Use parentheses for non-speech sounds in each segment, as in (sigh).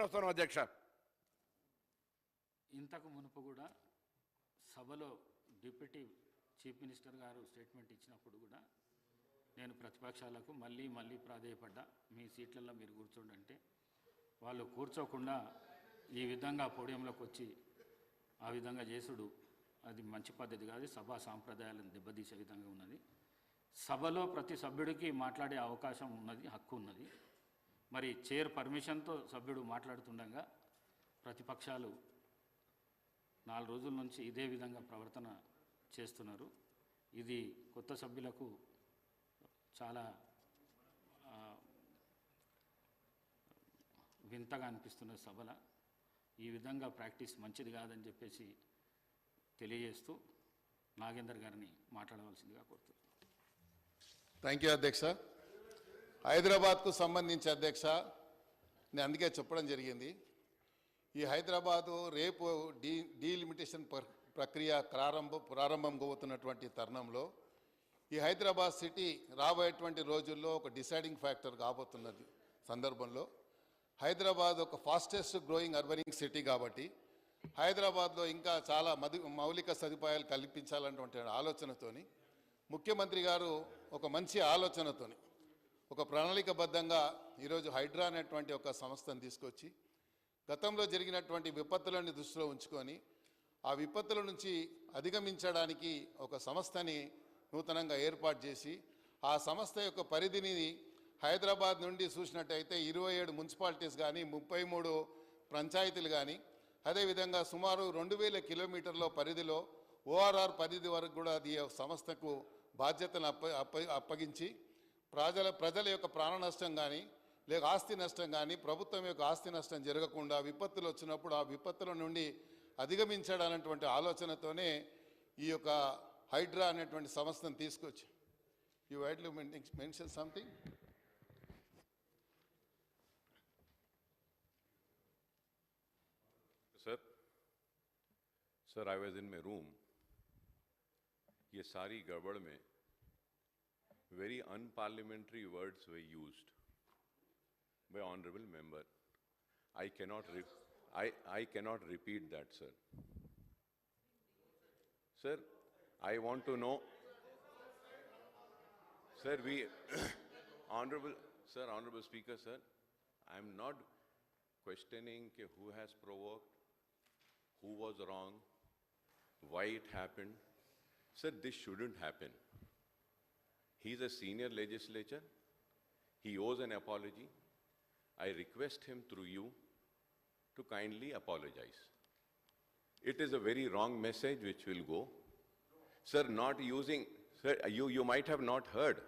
తీసుకొని వస్తాను అధ్యక్ష? ఇంతకు మునుపు కూడా సభలో డిప్యూటీ చీఫ్ మినిస్టర్ గారు స్టేట్మెంట్ ఇచ్చినప్పుడు కూడా నేను ప్రతిపక్షాలకు మళ్ళీ మళ్ళీ ప్రాధేయపడ్డా. మీ సీట్లలో మీరు కూర్చోండి అంటే వాళ్ళు కూర్చోకుండా ఈ విధంగా పోడియంలోకి వచ్చి ఆ విధంగా చేసుడు అది మంచి పద్ధతి కాదు. సభా సాంప్రదాయాలను దెబ్బతీసే విధంగా ఉన్నది. సభలో ప్రతి సభ్యుడికి మాట్లాడే అవకాశం ఉన్నది హక్కు ఉన్నది. మరి చైర్ పర్మిషన్తో సభ్యుడు మాట్లాడుతుండగా ప్రతిపక్షాలు నాలుగు రోజుల నుంచి ఇదే విధంగా ప్రవర్తన చేస్తున్నారు. ఇది కొత్త సభ్యులకు చాలా వింతగా అనిపిస్తున్న సభల. ఈ విధంగా ప్రాక్టీస్ మంచిది కాదని చెప్పేసి తెలియజేస్తూ నాగేందర్ గారిని మాట్లాడవలసిందిగా కోరుతున్నాను థ్యాంక్ యూ అధ్యక్ష. హైదరాబాద్కు సంబంధించి అధ్యక్ష నేను అందుకే చెప్పడం జరిగింది. ఈ హైదరాబాదు రేపు డీ డీలిమిటేషన్ ప్ర- ప్రక్రియ ప్రారంభం ప్రారంభం అవుతున్నటువంటి తరుణంలో ఈ హైదరాబాద్ సిటీ రాబోయేటువంటి రోజుల్లో ఒక డిసైడింగ్ ఫ్యాక్టర్ కాబోతున్నది సందర్భంలో. హైదరాబాద్ ఒక ఫాస్టెస్ట్ గ్రోయింగ్ అర్బనింగ్ సిటీ కాబట్టి హైదరాబాద్లో ఇంకా చాలా మధు మౌలిక సదుపాయాలు కల్పించాలన్నటువంటి ఆలోచనతోని ముఖ్యమంత్రి గారు ఒక మంచి ఆలోచనతోని ఒక ప్రణాళికబద్ధంగా ఈరోజు హైడ్రా అనేటువంటి ఒక సంస్థను తీసుకొచ్చి గతంలో జరిగినటువంటి విపత్తులను దృష్టిలో ఉంచుకొని ఆ విపత్తుల నుంచి అధిగమించడానికి ఒక సంస్థని నూతనంగా ఏర్పాటు చేసి ఆ సంస్థ యొక్క పరిధిని హైదరాబాద్ నుండి చూసినట్టయితే ఇరవై ఏడు మున్సిపాలిటీస్ కానీ ముప్పై మూడు పంచాయతీలు కానీ అదేవిధంగా సుమారు రెండు వేల కిలోమీటర్ల పరిధిలో ఓఆర్ఆర్ పరిధి వరకు కూడా అది ఈ సంస్థకు బాధ్యతను అప్ప అప్ప అప్పగించి ప్రజల ప్రజల యొక్క ప్రాణ నష్టం కానీ లేక ఆస్తి నష్టం కానీ ప్రభుత్వం యొక్క ఆస్తి నష్టం జరగకుండా విపత్తులు వచ్చినప్పుడు ఆ విపత్తుల నుండి అధిగమించడాలన్నటువంటి ఆలోచనతోనే ఈ యొక్క హైడ్రా అనేటువంటి సంస్థను తీసుకొచ్చి you widely mention something sir sir I was in my room ये सारी गड़बड़ में very unparliamentary words were used by honorable member. I cannot, I, I cannot repeat that, sir. Sir, I want to know. Sir, we, (coughs) honorable, sir, honorable speaker, sir, I am not questioning who has provoked, who was wrong, why it happened. Sir, this shouldn't happen. He's a senior legislator. He owes an apology. I request him through you to kindly apologize. It is a very wrong message which will go. Sir, not using, sir, you, you might have not heard.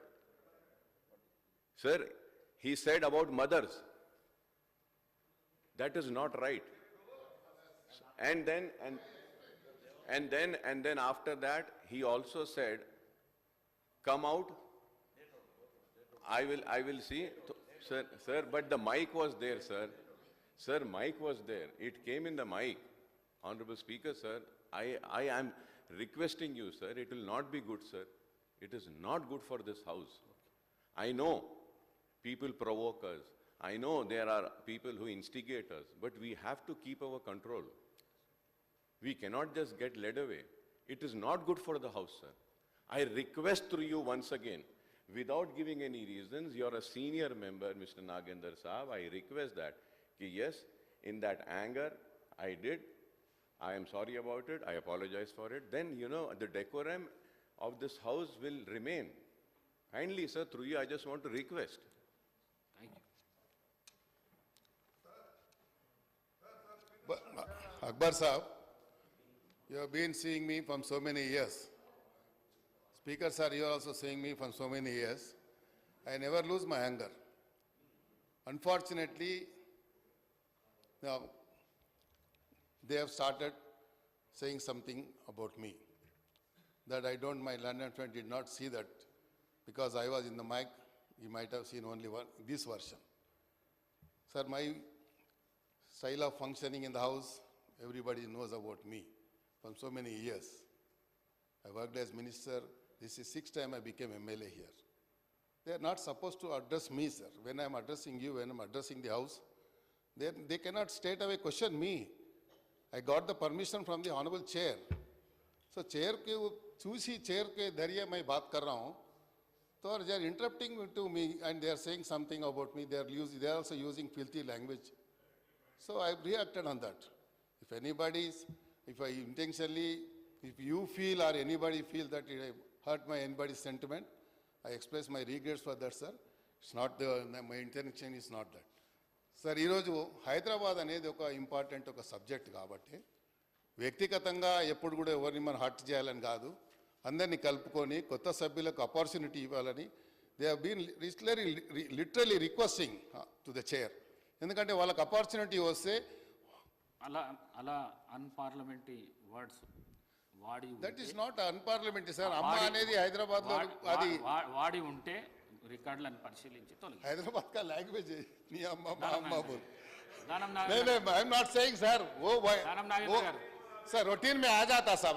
Sir, he said about mothers. That is not right. And then, and, and then, and then after that, he also said, come out. I will, I will see. Sir, sir, but the mic was there, sir. Sir, mic was there. It came in the mic. Honorable Speaker, sir, I, I am requesting you, sir, it will not be good, sir. It is not good for this house. I know people provoke us. I know there are people who instigate us, but we have to keep our control. We cannot just get led away. It is not good for the House, sir. I request through you once again, without giving any reasons, you're a senior member, Mr. Nagendra Saab, I request that, ki yes, in that anger, I did, I am sorry about it, I apologize for it, then, you know, the decorum of this house will remain. Kindly, sir, through you, I just want to request. Thank you. Uh, Akbar Saab, you have been seeing me from so many years. Speaker sir, you are also seeing me from so many years. I never lose my anger. Unfortunately, now, they have started saying something about me. That I don't, my London friend did not see that because I was in the mic, he might have seen only one, this version. Sir, my style of functioning in the house, everybody knows about me from so many years. I worked as minister. This is sixth time I became MLA here. They are not supposed to address me, sir. When I am addressing you, when I am addressing the house, They, they cannot straight away question me. I got the permission from the honorable chair. So chair के वो चूसी chair के दरिया मैं बात कर रहा हूँ So they are interrupting to me and they are saying something about me. They are using, they are also using filthy language. So I reacted on that. If anybody is, if I intentionally, if you feel or anybody feel that it hurt my anybody's sentiment, I express my regrets for that, sir. It's not the, my intention is not that. Sir ఈరోజు హైదరాబాద్ అనేది ఒక important ఒక subject కాబట్టి వ్యక్తిగతంగా ఎప్పుడు కూడా ఎవరిని మనం హర్ట్ చేయాలని కాదు అందరినీ కలుపుకొని కొత్త సభ్యులకు అపార్చునిటీ ఇవ్వాలని they హీన్ literally literally requesting to the chair ఎందుకంటే వాళ్ళకి అపార్చునిటీ వస్తే అలా అలా అన్పార్లమెంటరీ వర్డ్స్ వాడి that is not unparliamentary sir అమ్మ అనేది హైదరాబాద్లో అది వాడి ఉంటే రికార్డులను పరిశీలించి తొలగి హైదరాబాద్ కా లాంగ్వేజ్ నీ అమ్మ మా అమ్మ బోల్. I'm not saying sir oh boy sir routine మే ఆ జాతా సార్